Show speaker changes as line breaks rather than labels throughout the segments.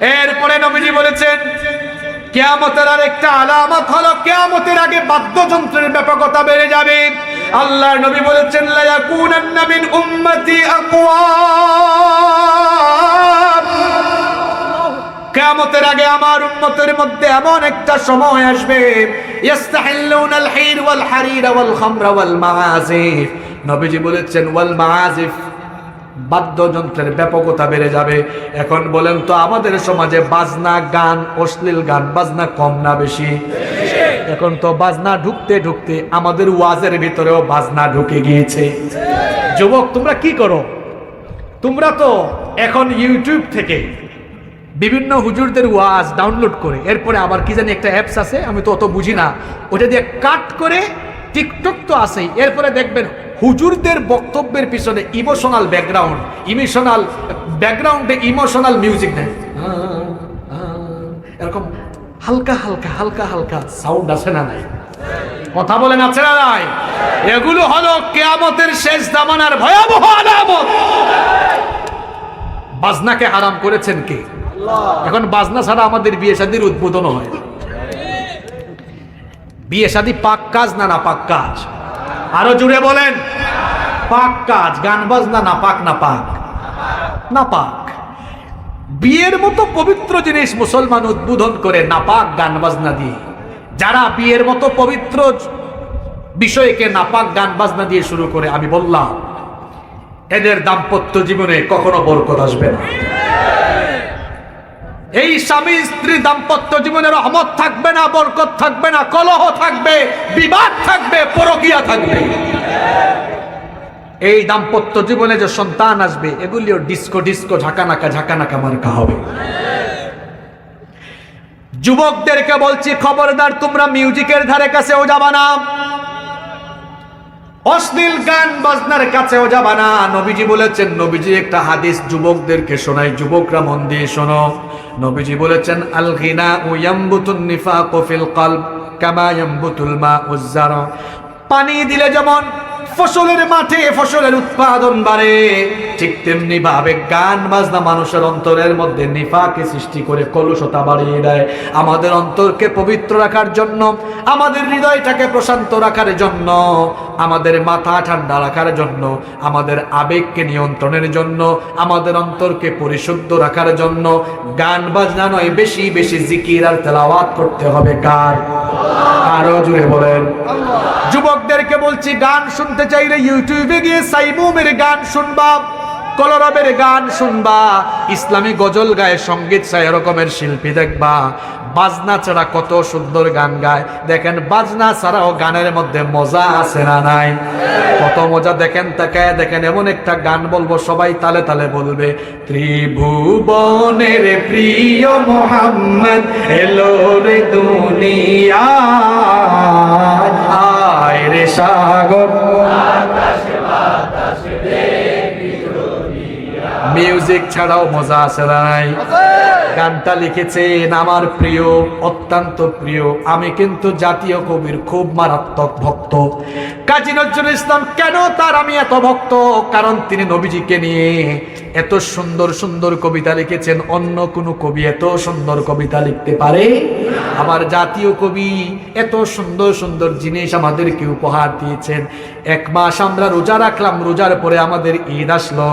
এরপরে নবীজি বলেছেন, কেয়ামতের আর একটা আলামত হলো, কেয়ামতের আগে বাদ্যযন্ত্রের ব্যাপকতা বেড়ে যাবে। আল্লাহর নবী বলেছেন লা ইয়াকুনান্না মিন উম্মতি আকওয়াম। কেয়ামতের আগে আমার উম্মতের মধ্যে এমন একটা সময় আসবে ইয়াস্তাহিল্লুনাল হির ওয়াল হারির ওয়াল খামরা ওয়াল মাআজিফ নবীজি বলেছেন ওয়াল মাআজিফ বাদ্যযন্ত্রের ব্যাপকতা বেড়ে যাবে। এখন বলেন তো, আমাদের সমাজে বাজনা গান, অশ্লীল গান, বাজনা কম না বেশি? এখন তো বাজনা ঢুকতে ঢুকতে আমাদের ওয়াজের ভিতরেও বাজনা ঢুকে গিয়েছে। যুবক, তোমরা কি করো? তোমরা তো এখন ইউটিউব থেকে বিভিন্ন হুজুরদের ওয়াজ ডাউনলোড করে, এরপরে আবার কি জানি একটা অ্যাপস আছে, আমি তো অত বুঝি না। ওটা দিয়ে কাট করে টিকটক তো আছেই। এরপরে দেখবেন হুজুরদের বক্তব্যের পিছনে ইমোশনাল ব্যাকগ্রাউন্ড ইমোশনাল ব্যাকগ্রাউন্ডে ইমোশনাল মিউজিক দেয়। এরকম হালকা হালকা হালকা হালকা সাউন্ড আছে না নাই? কথা বলেন, আছে না নাই? এগুলো হলো কেয়ামতের শেষ দামানার ভয়াবহ আলামত। বাজনাকে হারাম করেছেন কে? এখন বাজনা ছাড়া আমাদের বিয়ে শাদির উদ্বোধন হয়। বিয়ে শাদী পাক কাজ না না পাক কাজ? আরও জুড়ে বলেন, পাক কাজ, গান বাজনা না পাক না পাক? না পাক। বিয়ের মতো পবিত্র জিনিস মুসলমান উদ্বোধন করে নাপাক গান বাজনা দিয়ে। যারা বিয়ের মতো পবিত্র বিষয়কে নাপাক গান বাজনা দিয়ে শুরু করে, আমি বললাম, এদের দাম্পত্য জীবনে কখনো বরকত আসবে না। এই স্বামী স্ত্রী দাম্পত্য জীবনে রহমত থাকবে না, বরকত থাকবে না, কলহ থাকবে, বিবাদ থাকবে, পরকিয়া থাকবে। এই দাম্পত্য জীবনে যে সন্তান আসবে, এগুলিও ডিস্কো ডিস্কো, ঝাঁকানাকা ঝাঁকানাকা মার্কা হবে। যুবকদেরকে বলছি, খবরদার, তোমরা মিউজিকের ধারে কাছেও যাবা না। অশ্লীল গান বাজনার কাছেও যাবা না। নবীজি বলেছেন, নবীজি একটা হাদিস যুবকদেরকে শোনায়, যুবকরা মন দিয়ে শোনো। নবীজি বলেছেন আল গিনা ও ইয়াম্বুতুন নিফাকু ফিল কলব, কামা ইয়াম্বুতুল মা উজ্জার পানি দিলে যেমন ফসলের মাঠে ফসলের উৎপাদন বাড়ে। ঠিক তেমনি ভাবে গান বাজনা মানুষের অন্তরের মধ্যে নিফাকে সৃষ্টি করে কলুষতা বাড়িয়ে দেয়। আমাদের অন্তরকে পবিত্র রাখার জন্য, আমাদের হৃদয়টাকে প্রশান্ত রাখার জন্য, আমাদের মাথা ঠান্ডা রাখার জন্য, আমাদের আবেগকে নিয়ন্ত্রণের জন্য, আমাদের অন্তরকে পরিশুদ্ধ রাখার জন্য। গান বাজনা নয়, বেশি বেশি জিকির আর তেলাওয়াত করতে হবে। গান আরও জুড়ে বলেন। যুবকদেরকে বলছি গান শুনতে চাইলে ইউটিউবে গিয়ে সাইমুমের গান শুনবা। কলরবের গান শুনবা, ইসলামী গজল গায়ে সংগীত চাই, এরকমের শিল্পী দেখবা। বাজনা ছাড়া কত সুন্দর গান গায়। দেখেন, বাজনা ছাড়াও গানের মধ্যে মজা আছে না নাই? কত মজা, দেখেন, তাকায় দেখেন, এমন একটা গান বলব, সবাই তালে তালে বলবে, ত্রিভুবনের প্রিয় মোহাম্মদ, এলো রে দুনিয়া, আয় রে সাগর। মিউজিক ছাড়াও মজা আছে নাই? গানটা লিখেছেন আমার প্রিয়, অত্যন্ত প্রিয়, আমি কিন্তু জাতীয় কবির খুব মারাত্মক ভক্ত। কাজী নজরুল ইসলাম, কেন তার আমি এত ভক্ত? কারণ তিনি নবীজিকে নিয়ে এত সুন্দর সুন্দর কবিতা লিখেছেন, অন্য কোনো কবি এত সুন্দর কবিতা লিখতে পারে? আমার জাতীয় কবি, এত সুন্দর সুন্দর জিনিস আমাদেরকে উপহার দিয়েছেন। এক মাস আমরা রোজা রাখলাম, রোজার পরে আমাদের ঈদ আসলো।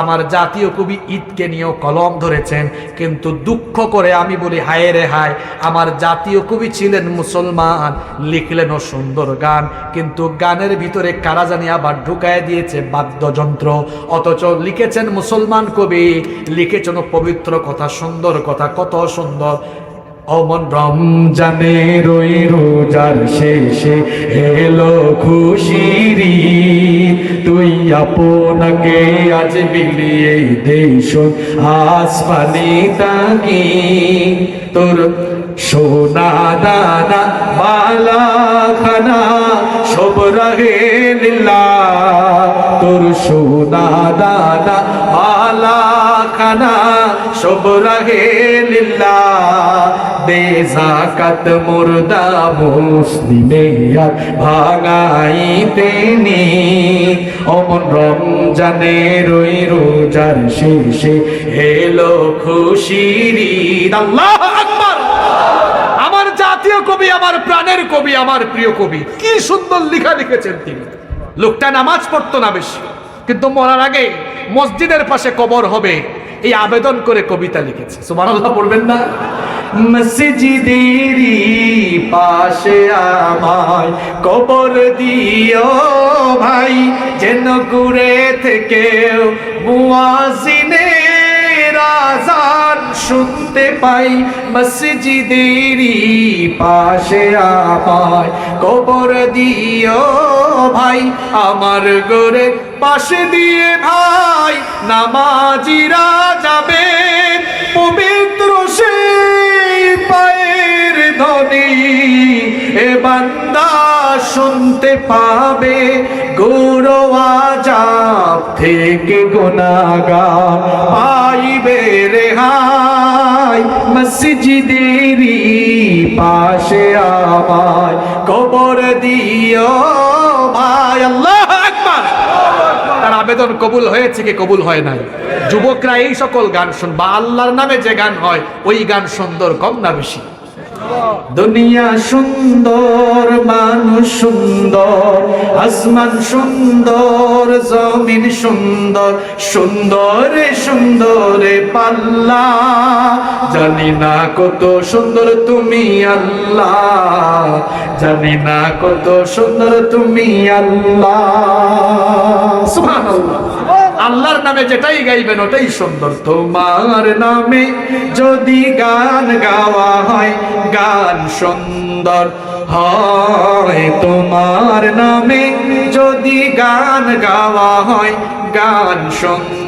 আমার জাতীয় কবি ঈদকে নিয়েও কলম ধরেছেন, কিন্তু দুঃখ করে আমি বলি, হায় রে হায়, আমার জাতীয় কবি ছিলেন মুসলমান লিখলেনও সুন্দর গান। কিন্তু গানের ভিতরে কারা জানি আবার ঢুকায় দিয়েছে বাদ্যযন্ত্র, অথচ লিখেছেন মুসলমান কবি, লিখেছেন পবিত্র কথা, সুন্দর কথা, কত সুন্দর। অমন রমজানে রই রোজার শেষে এলো খুশির তুই আপনাকে আজ বিলিয়ে দেশ আসমানি তাকি তোর সোনা দানা, মালা, খানা, সব রহে লীলা তোর সোনা দানা বালা খানা, সব রহে লীলা দে জাকাত মুর্দা মুসলিমে আর ভাঙাইতে নি। অমন রমজানের ওই রোজার শেষে এলো খুশির আল্লাহ কবি আমার প্রাণের কবি, আমার প্রিয় কবি। কি সুন্দর লেখা লিখেছেন তিনি। লোকটা নামাজ পড়তো না বেশি, কিন্তু মরার আগে মসজিদের পাশে কবর হবে এই আবেদন করে কবিতা লিখেছে। সুবহানাল্লাহ, পড়বেন না? মসজিদেরই পাশে আমায় কবর দিও ভাই, যেন ঘুরে থেকে মুয়াজিনের আজান শুনতে পাই মসজিদেরই পাশে আমায় কবর দিও ভাই, আমার গোরে পাশে দিয়ে ভাই নামাজিরা যাবে পবিত্র ধ্বনি এ বান্দা শুনতে পাবে গৌরব আজাব থেকে গুনাগার পাইবে রেহাই মসজিদেরই পাশে আমায়। কবর দিও ভাই, আল্লাহ আকবার। তার আবেদন কবুল হয়েছে কি কবুল হয় নাই? যুবকরা এই সকল গান শুনবা। আল্লাহর নামে যে গান হয়, ওই গান সুন্দর, কম না বেশি। দুনিয়া সুন্দর, মানুষ সুন্দর, আসমান সুন্দর, জমিন সুন্দর, সুন্দরে সুন্দরে পাল্লা। জানি না কত সুন্দর তুমি আল্লাহ, জানি না কত সুন্দর তুমি আল্লাহ। সুবহানাল্লাহ। আল্লাহর নামে যেটাই গাইবেন, ওটাই সুন্দর। তোমার নামে যদি গান গাওয়া হয়, গান সুন্দর হয়। তোমার নামে যদি গান গাওয়া হয়, গান সুন্দর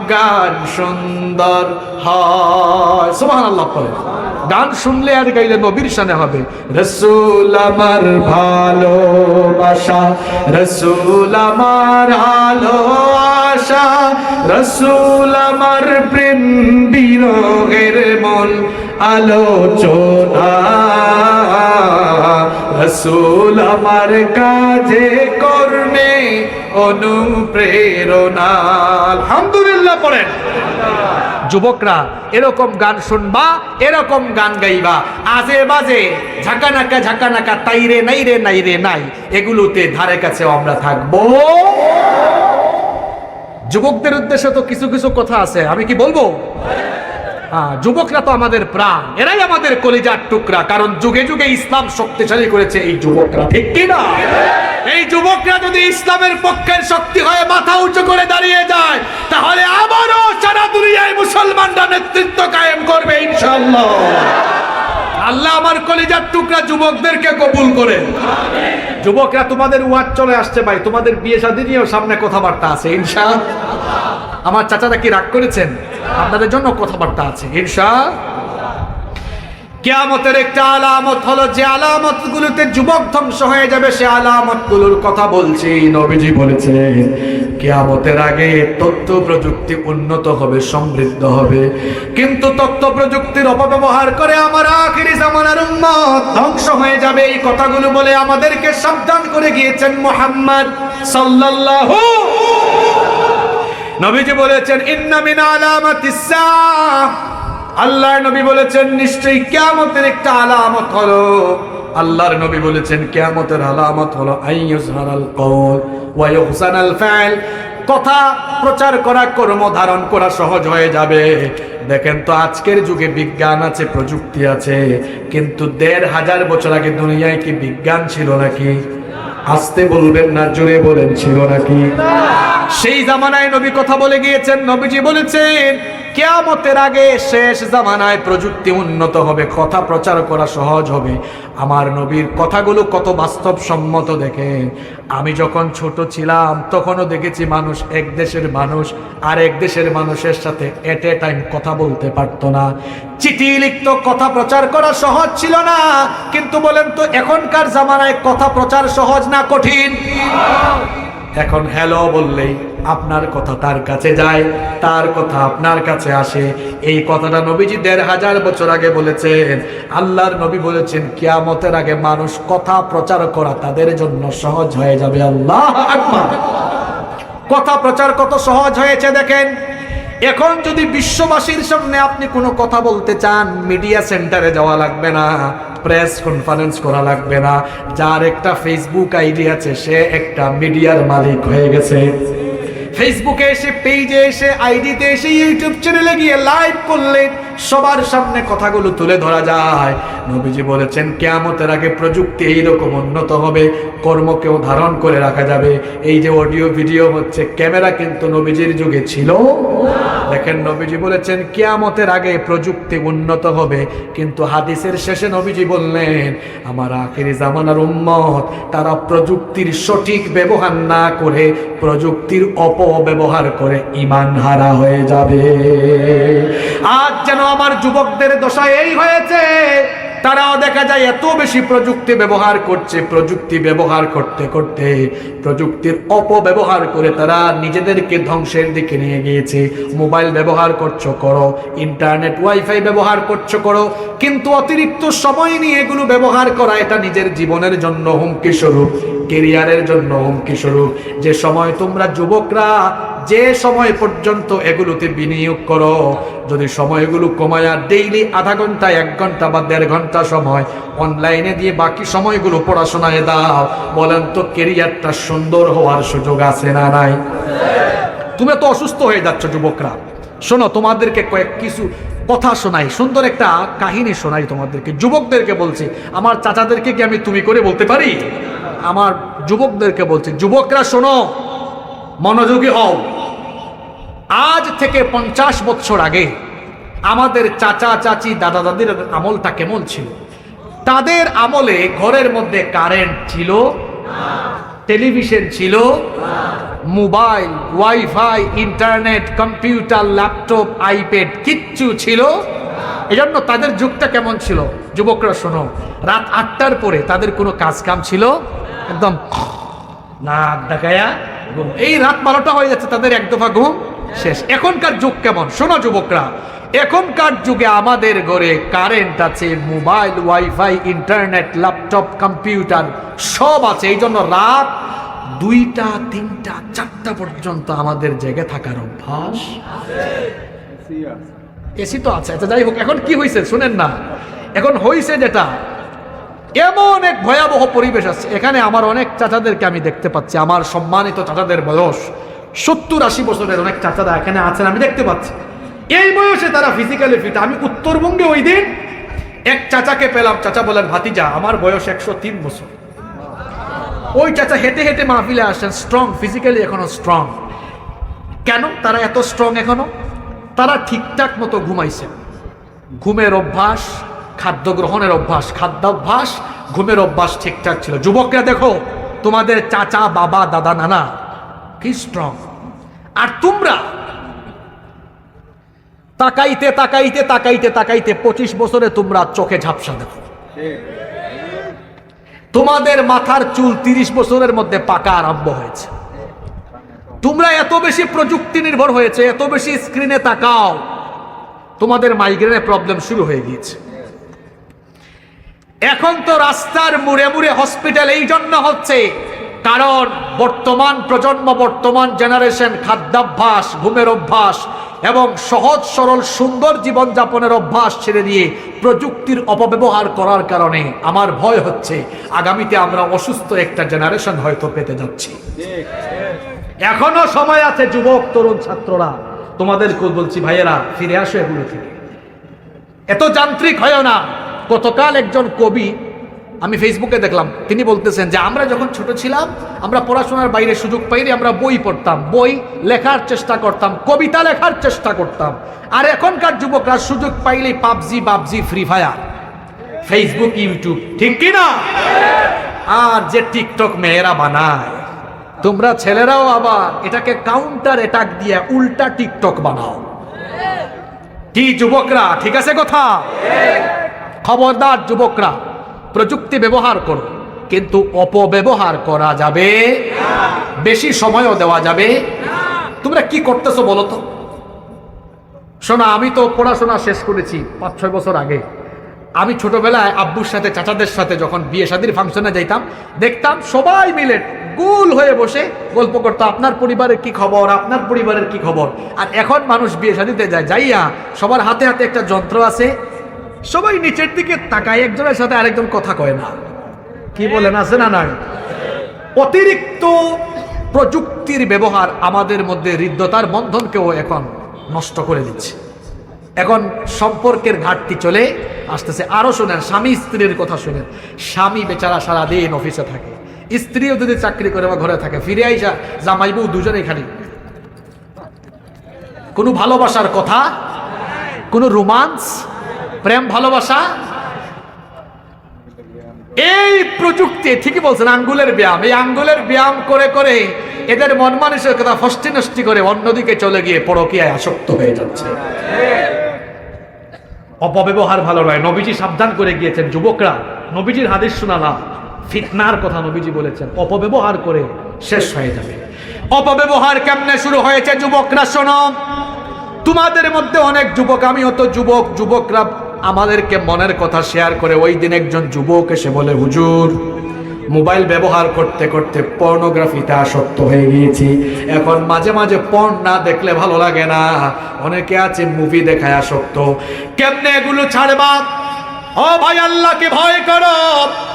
গান সুন্দর হয়। সুবহান আল্লাহ পড়ে। গান শুনলে আর গাইলে নবীর শানে হবে। রসুল আমার ভালোবাসা, রসুল আমার আলো আশা রসুল আমার প্রেম বিরোগের মন, আলোচনা রসুল আমার কাজে কর্মে অনুপ্রেরণা। আলহামদুলিল্লাহ পড়েন। যুবকরা, এরকম গান শুনবা, এরকম গান গাইবা। আজে বাজে, ঝাঁকানাকা ঝাঁকানাকা তাইরে নাই রে নাই রে, নাই। এগুলোতে ধারে কাছে আমরা থাকব। যুবকদের উদ্দেশ্যে তো কিছু কিছু কথা আছে। আমি কি বলব? যুবকরা তো আমাদের প্রাণ। এরাই আমাদের কলিজার টুকরা, কারণ যুগে যুগে ইসলাম শক্তিশালী করেছে এই যুবকরা, ঠিক কি না? এই যুবকরা যদি ইসলামের পক্ষের শক্তি হয়ে মাথা উঁচু করে দাঁড়িয়ে যায়, তাহলে আবারও সারা দুনিয়ায় মুসলমানরা নেতৃত্ব কায়েম করবে ইনশাল্লাহ আল্লাহ আমার কলিজার টুকরা যুবকদেরকে কবুল করে যুবকরা, তোমাদের ওয়াজ চলে আসছে ভাই। তোমাদের বিয়ে শাদী নিয়েও সামনে কথাবার্তা আছে ইনশা আমার চাচারা কি রাগ করেছেন? আপনাদের জন্য কথাবার্তা আছে ইনশা কেয়ামতের একটা আলামত হলো, যে আলামত গুলোতে যুবক ধ্বংস হয়ে যাবে, সে আলামতগুলোর কথা বলছি নবীজি বলেছে কেয়ামতের আগে তথ্য প্রযুক্তি উন্নত হবে, সমৃদ্ধ হবে। কিন্তু তথ্য প্রযুক্তির অপব্যবহার করে আমার আখিরি জামানার উম্মত ধ্বংস হয়ে যাবে। এই কথাগুলো বলে আমাদেরকে সাবধান করে গিয়েছেন মোহাম্মদ সাল্লাল্লাহু নবীজি বলেছেন, ইন্না মিন আলামাতিস সাআহ আল্লাহর নবী বলেছেন, নিশ্চয়ই কিয়ামতের একটা আলামত হলো। আল্লাহর নবী বলেছেন, কিয়ামতের আলামত হলো কথা প্রচার করা, কর্ম ধারণ করা সহজ হয়ে যাবে। দেখেন তো, আজকের যুগে বিজ্ঞান আছে, প্রযুক্তি আছে, কিন্তু দেড় হাজার বছর আগে দুনিয়ায় কি বিজ্ঞান ছিল নাকি? আসতে বলবেন না, জোরে বলেন, ছিল নাকি? সেই জামানায় নবী কথা বলে গিয়েছেন, নবীজি বলেছেন কেয়ামতের আগে শেষ জামানায় প্রযুক্তি উন্নত হবে, কথা প্রচার করা সহজ হবে। আমার নবীর কথাগুলো কত বাস্তবসম্মত দেখে। আমি যখন ছোট ছিলাম, তখনও দেখেছি মানুষ এক দেশের মানুষ আর এক দেশের মানুষের সাথে এট এ টাইম কথা বলতে পারতো না। চিঠি লিখত, কথা প্রচার করা সহজ ছিল না। কিন্তু বলেন তো, এখনকার জামানায় কথা প্রচার সহজ না কঠিন? এখন হ্যালো বললেই আপনার কথা তার কাছে যায়, তার কথা আপনার কাছে আসে। এই কথাটা নবীজি দেড় হাজার বছর আগে বলেছেন। আল্লাহর নবী বলেছেন, কিয়ামতের আগে মানুষ কথা প্রচার করা তাদের জন্য সহজ হয়ে যাবে। আল্লাহ কথা প্রচার কত সহজ হয়েছে দেখেন। এখন যদি বিশ্ববাসীর সামনে আপনি কোনো কথা বলতে চান, মিডিয়া সেন্টারে যাওয়া লাগবে না, প্রেস কনফারেন্স করা লাগবে না। যার একটা ফেসবুক আইডি আছে, সে একটা মিডিয়ার মালিক হয়ে গেছে। ফেসবুকে এসে পেজে এসে আইডিতে এসে ইউটিউব চ্যানেলে গিয়ে লাইভ করলে সবার সামনে কথাগুলো তুলে ধরা যায়। নবীজি বলেছেন, কেয়ামতের আগে প্রযুক্তি এইরকম উন্নত হবে, কর্মকেও ধারণ করে রাখা যাবে। এই যে অডিও ভিডিও হচ্ছে, ক্যামেরা কিন্তু নবীজির যুগে ছিল। দেখেন, নবীজি বলেছেন, কেয়ামতের আগে প্রযুক্তি উন্নত হবে, কিন্তু হাদিসের শেষে নবীজি বললেন, আমার আখেরি জামানার উম্মত, তারা প্রযুক্তির সঠিক ব্যবহার না করে, প্রযুক্তির অপব্যবহার করে ইমান হারা হয়ে যাবে। আজ যেন আমার যুবকদের দশা এই হয়েছে? তারাও দেখা যায় এত বেশি প্রযুক্তি ব্যবহার করছে, প্রযুক্তি ব্যবহার করতে করতে, প্রযুক্তির অপব্যবহার করে তারা নিজেদেরকে ধ্বংসের দিকে নিয়ে গিয়েছে। মোবাইল ব্যবহার করছ, করো। ইন্টারনেট, ওয়াইফাই ব্যবহার করছ, করো। কিন্তু অতিরিক্ত সময় নিয়ে এগুলো ব্যবহার করা এটা নিজের জীবনের জন্য হুমকি স্বরূপ, কেরিয়ারের জন্য হুমকি স্বরূপ। যে সময় তোমরা যুবকরা, যে সময় পর্যন্ত এগুলোতে বিনিয়োগ করো, যদি সময়গুলো কমায়া ডেইলি আধা ঘণ্টা এক ঘণ্টা বা দেড় ঘণ্টা সময় অনলাইনে দিয়ে বাকি সময়গুলো পড়াশোনায় দাও, বলেন তো কেরিয়ারটা সুন্দর হওয়ার সুযোগ আছে না নাই? তুমি তো অসুস্থ হয়ে যাচ্ছ যুবকরা। শোনো, তোমাদেরকে কয়েক কিছু কথা শোনাই, সুন্দর একটা কাহিনী শোনাই তোমাদেরকে। যুবকদেরকে বলছি, আমার চাচাদেরকে কি আমি তুমি করে বলতে পারি? আমার যুবকদেরকে বলছি, যুবকরা শোনো, মনোযোগী হও। আজ থেকে পঞ্চাশ বছর আগে আমাদের চাচা, চাচি, দাদা, দাদির আমলটা কেমন ছিল? তাদের আমলে ঘরের মধ্যে কারেন্ট ছিল টেলিভিশন ছিল। Mobile, wifi, internet, computer, laptop, iPad, কিচ্ছু ছিল। এজন্য তাদের যুগটা কেমন ছিল? যুবকরা শোনো, রাত আটটার পরে তাদের কোনো কাজ কাম ছিল? একদম না ডাকায়া এই রাত বারোটা হয়ে যাচ্ছে, তাদের এক দফা ঘুম শেষ। এখনকার যুগ কেমন? শোনো যুবকরা এখনকার যুগে আমাদের ঘরে কারেন্ট আছে mobile wifi internet laptop computer সব আছে। এই জন্য রাত দুইটা, তিনটা, চারটা পর্যন্ত আমাদের জেগে থাকার অভ্যাস। এসি তো আছে। আচ্ছা যাই হোক, এখন কি হয়েছে শুনেন না। এখন হয়েছে যেটা, এমন এক ভয়াবহ পরিবেশ আছে। এখানে আমার অনেক চাচাদেরকে আমি দেখতে পাচ্ছি। আমার সম্মানিত চাচাদের বয়স সত্তর আশি বছরের অনেক চাচারা এখানে আছেন, আমি দেখতে পাচ্ছি। এই বয়সে তারা ফিজিক্যালি ফিট আমি উত্তরবঙ্গে ওই দিন এক চাচাকে পেলাম। চাচা বলেন, ভাতিজা, আমার বয়স একশো তিন বছর। ওই চাচা হেঁটে হেঁটে মাহফিলে আসেন স্ট্রং ফিজিক্যালি এখনও স্ট্রং কেন? তারা এত স্ট্রং এখনও? তারা ঠিকঠাক মতো ঘুমাইছে। ঘুমের অভ্যাস, খাদ্য গ্রহণের অভ্যাস, খাদ্যাভ্যাস, ঘুমের অভ্যাস ঠিকঠাক ছিল। যুবকরা দেখো, তোমাদের চাচা, বাবা, দাদা, নানা, কি স্ট্রং আর তোমরা তাকাইতে তাকাইতে তাকাইতে তাকাইতে পঁচিশ বছরে তোমরা চোখে ঝাপসা দেখো। তোমাদের মাথার চুল তিরিশ বছরের মধ্যে পাকা আরম্ভ হয়েছে। তোমরা এত বেশি প্রযুক্তি নির্ভর হয়েছে, এত বেশি স্ক্রিনে তাকাও, তোমাদের মাইগ্রেনের প্রবলেম শুরু হয়ে গিয়েছে। এখন তো রাস্তার মুড়ে মুড়ে হসপিটাল এই জন্য হচ্ছে, কারণ বর্তমান প্রজন্ম, বর্তমান জেনারেশন খাদ্যাভ্যাস, ঘুমের অভ্যাস এবং সহজ, সরল, সুন্দর জীবনযাপনের অভ্যাস ছেড়ে দিয়ে প্রযুক্তির অপব্যবহার করার কারণে আমার ভয় হচ্ছে। আগামীতে আমরা অসুস্থ একটা জেনারেশন হয়তো পেতে যাচ্ছি। এখনও সময় আছে যুবক, তরুণ ছাত্ররা। তোমাদের বলছি, ভাইয়েরা, ফিরে আসো এগুলো থেকে। এত যান্ত্রিক হয় না। গতকাল একজন কবি আমি ফেসবুকে দেখলাম, তিনি বলতেছেন যে, আমরা যখন ছোট ছিলাম, আমরা পড়াশোনার বাইরে সুযোগ পাইলে আমরা বই পড়তাম। বই লেখার চেষ্টা করতাম, কবিতা লেখার চেষ্টা করতাম। আর এখনকার যুবকরা সুযোগ পাইলেই পাবজি, বাবজি, ফ্রি ফায়ার। ফেসবুক ইউটিউব ঠিক কি না? আর যে টিকটক মেয়েরা বানায়। তোমরা ছেলেরাও আবার এটাকে কাউন্টার অ্যাটাক দিয়ে উল্টা টিকটক বানাও। কি যুবকরা, ঠিক আছে কথা? খবরদার যুবকরা। প্রযুক্তি ব্যবহার করো, কিন্তু অপব্যবহার করা যাবে বেশি সময়ও দেওয়া যাবে তোমরা কি করতেছো বলো তো? শোনা, আমি তো পড়াশোনা শেষ করেছি পাঁচ, ছয় বছর আগে। আমি ছোটবেলায় আব্বুর সাথে, চাচাদের সাথে যখন বিয়ে শাদির ফাংশনে যাইতাম, দেখতাম সবাই মিলে গুল হয়ে বসে গল্প করতো, আপনার পরিবারের কি খবর? আপনার পরিবারের কি খবর? আর এখন মানুষ বিয়ে শাদিতে যায়, যাইয়া সবার হাতে হাতে একটা যন্ত্র আছে সবাই নিচের দিকে তাকায়, একজনের সাথে আরেকজন কথা কয় না। কি বলেন, আছে না নাই? অতিরিক্ত প্রযুক্তির ব্যবহার আমাদের মধ্যে হৃদ্যতার বন্ধনকেও এখন নষ্ট করে দিচ্ছে। এখন সম্পর্কের ঘাটতি চলে, আসতেছে। আরও শোনেন, স্বামী স্ত্রীর কথা শুনেন। স্বামী বেচারা সারাদিন অফিসে থাকে। স্ত্রীও যদি চাকরি করে বা ঘরে থাকে, ফিরে আইসা জামাই বউ দুজনেই খালি। কোনো ভালোবাসার কথা? কোনো রোমান্স? প্রেম, ভালোবাসা? এই প্রযুক্তি, ঠিকই বলছেন, আঙ্গুলের ব্যায়াম। এই আঙ্গুলের ব্যায়াম করে করে এদের মন মানুষের কথা ফষ্টি নষ্টি করে অন্যদিকে চলে গিয়ে পরকীয়ায় আসক্ত হয়ে যাচ্ছে। অপব্যবহার ভালো নয়। নবীজি সাবধান করে গিয়েছেন, যুবকরা। নবীজির হাদিস শোনালাম। ফিতনার কথা নবীজি বলেছেন। অপব্যবহার করে শেষ হয়ে যাবে। অপব্যবহার কেমনে শুরু হয়েছে, যুবকরা? শোনো। তোমাদের মধ্যে অনেক যুবক, আমিও তো যুবক। যুবকরা আমাদেরকে মনের কথা শেয়ার করে ওই দিন একজন যুবক এসে বলে, হুজুর, মোবাইল ব্যবহার করতে করতে পর্নোগ্রাফিতে আসক্ত হয়ে গিয়েছি। এখন মাঝে মাঝে পর্ন না দেখলে ভালো লাগে না। অনেকে আছে মুভি দেখায় আসক্ত। কেমনে এগুলো ছাড়বা? ও ভাই আল্লাহকে ভয় করো।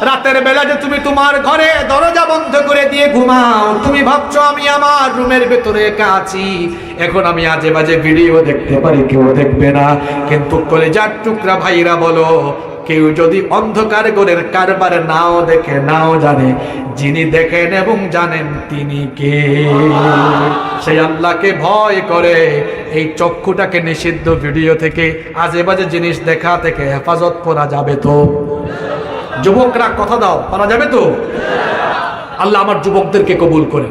রাতের বেলা যে তুমি তোমার ঘরে দরজা বন্ধ করে ঘুমাও তুমি ভাবছ আমি আমার রুমের ভেতরে একা আছি? এখন আমি আজে বাজে ভিডিও দেখতে পারি, কেউ দেখবে না। কিন্তু কলেজার টুকরা ভাইরা বলো, কেউ যদি অন্ধকার ঘরের কারবার নাও দেখে, নাও জানে, যিনি দেখেন এবং জানেন তিনি কে। সেই আল্লাহকে ভয় করে, এই চক্ষুটাকে নিষিদ্ধ ভিডিও থেকে, আজে বাজে জিনিস দেখা থেকে হেফাজত করা যাবে তো? যুবকরা, কথা দাও, পারা যাবে তো? আল্লাহ আমার যুবকদেরকে কবুল করে